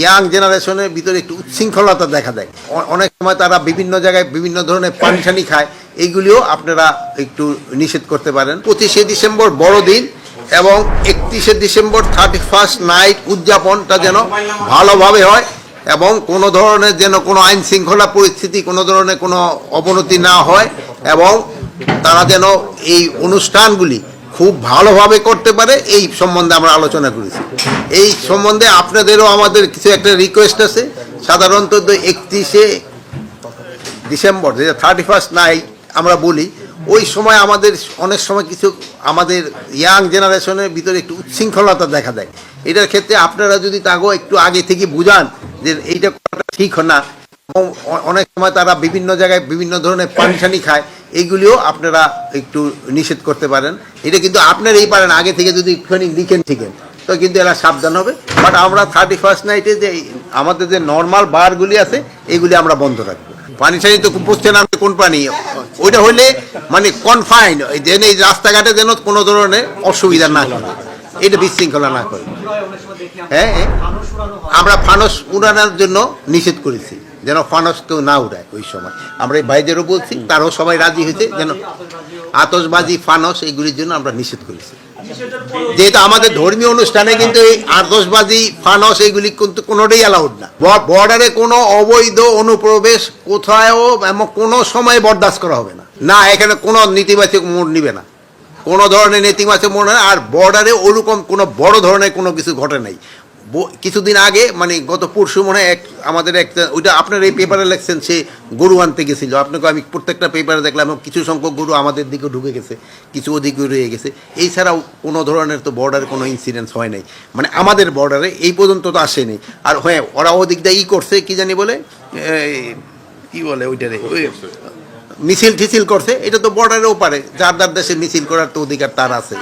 Young জেনারেশনের ভিতরে একটু উচ্ছৃঙ্খলতা দেখা দেয়। অনেক সময় তারা বিভিন্ন জায়গায় বিভিন্ন ধরনের পানি খায়। এইগুলিও আপনারা একটু নিষেধ করতে পারেন। পঁচিশে ডিসেম্বর বড়দিন এবং একত্রিশে ডিসেম্বর থার্টি ফার্স্ট নাইট উদযাপনটা যেন ভালোভাবে হয় এবং কোনো ধরনের যেন কোনো আইন শৃঙ্খলা পরিস্থিতি, কোনো ধরনের কোনো অবনতি না হয় এবং তারা যেন এই অনুষ্ঠানগুলি খুব ভালোভাবে করতে পারে, এই সম্বন্ধে আমরা আলোচনা করেছি। এই সম্বন্ধে আপনাদেরও আমাদের কিছু একটা রিকোয়েস্ট আছে। সাধারণত একত্রিশে ডিসেম্বর, যেটা থার্টি ফার্স্ট নাইট আমরা বলি, ওই সময় আমাদের অনেক সময় কিছু আমাদের ইয়াং জেনারেশনের ভিতরে একটু উচ্ছৃঙ্খলতা দেখা দেয়। এটার ক্ষেত্রে আপনারা যদি তাকেও একটু আগে থেকে বুঝান যে এইটা করাটা ঠিক না অনেক সময় তারা বিভিন্ন জায়গায় বিভিন্ন ধরনের পানি খায় এইগুলিও আপনারা একটু নিষেধ করতে পারেন। এটা কিন্তু আপনার এই পারেন, আগে থেকে যদি একটুখানি লিখেন ঠিকেন। তো কিন্তু এরা সাবধান হবে। বাট আমরা থার্টি ফার্স্ট নাইটে যে আমাদের যে নর্মাল বারগুলি আছে, এগুলি আমরা বন্ধ রাখব। পানি টানি তো বুঝছে না কোন পানি? ওইটা হইলে মানে কনফাইন যেন এই রাস্তাঘাটে যেন কোনো ধরনের অসুবিধা না হয়। এটা বিশৃঙ্খলা না করে হ্যাঁ। আমরা ফানস উড়ানোর জন্য নিষেধ করেছি। যেন ফানস কেউ না উড়ায় ওই সময়। আমরা এই ভাইদেরও বলছি, তারাও সবাই রাজি হয়েছে যেন আতসবাজি ফানস এইগুলির জন্য আমরা নিষেধ করেছি। যেহেতু আমাদের ধর্মীয় অনুষ্ঠানে কিন্তু এই আতসবাজি ফানস এইগুলি কিন্তু কোনোটাই অ্যালাউড না। বর্ডারে কোনো অবৈধ অনুপ্রবেশ কোথাও এমন কোনো সময় বরদাস্ত করা হবে না। না, এখানে কোনো নীতিবাচক মোড় নিবে না। কোনো ধরনের নেতিবাচক হয় আর বর্ডারে ওরকম কোনো বড় ধরনের কোনো কিছু ঘটে নাই। কিছুদিন আগে মানে গত পরশু মনে হয় এক আমাদের একটা ওইটা আপনার এই পেপারে লেখছেন সে গরু আনতে গেছিল। আপনাকে আমি প্রত্যেকটা পেপারে দেখলাম কিছু সংখ্যক গরু আমাদের দিকে ঢুকে গেছে কিছু ওদিকে রয়ে গেছে। এছাড়াও কোনো ধরনের তো বর্ডারে কোনো ইনসিডেন্স হয় নাই। মানে আমাদের বর্ডারে এই পর্যন্ত তো আসেনি। আর হ্যাঁ ওরা ওদিক দিয়ে ই করছে কি জানি বলে? কি বলে ওইটারে? ওই মিছিল টিছিল করছে। এটা তো বর্ডারেও পারে। যার যার দেশে মিছিল করার তো অধিকার তার আছে।